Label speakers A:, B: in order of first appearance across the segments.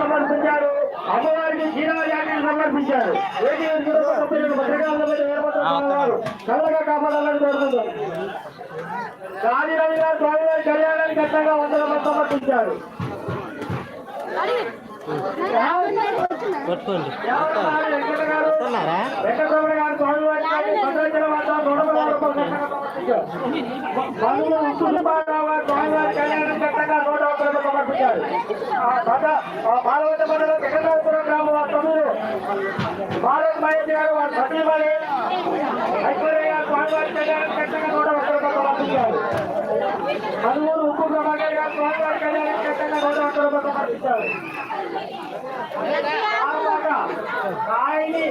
A: సమర్పించారు అమ్మవారికి జీరాజాన్ని సమర్పించారు చల్లగా కాపాడాలని కోరుతున్నారు గాలి రవి గారు స్వామి వారి కళ్యాణానికి ఖచ్చితంగా వందల మంది సమర్పించారు వెంకట గారు
B: వస్తున్నారా
A: వెంకటరమణ గారు స్వామి వారి భద్రాచలం వద్ద నూట పదహారు రూపాయలు ఖచ్చితంగా సమర్పించారు బంధువులు ఉప్పులపారావు గారు స్వామి వారి నూట ఒక్క సమర్పించారు ఆ భద్ర మండలం వెంకటాపురం గ్రామం వాస్తవ్యులు భారత్ మహేష్ గారు వారి సతీమణి ఐశ్వర్య గారు నూట సమర్పించారు ఉప్పు ప్రభాకర్ గారు స్వామి వారి నూట సమర్పించారు ఆయన్ని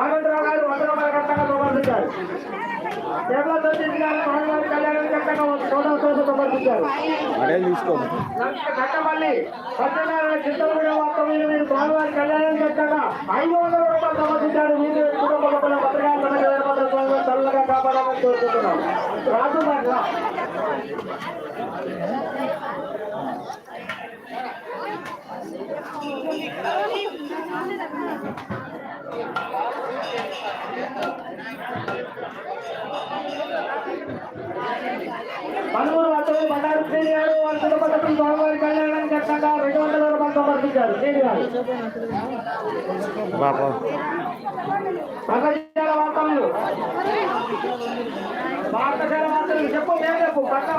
A: ఆనందరావు గారు వంద రూపాయల కట్టగా సమర్పించారు దేవా తీసుకోండి గారు స్వామి కట్టమల్లి సత్యనారాయణ చిత్తూరు మీరు స్వామివారి కళ్యాణం ఐదు వందల రూపాయలు సమర్పించారు మీరు కుటుంబ సభ్యుల కోరుకుంటున్నాం రాజు పలువురు అతను బండారు శ్రేణి గారు వారి సభ్యులు స్వామివారి కళ్యాణానికి కట్టగా రెండు వందల రూపాయలు సమర్పించారు
B: బాబా.
A: పక్కజాల వార్తలు. భారతదేశ వార్తలు. చెప్పు చెప్పు? పక్క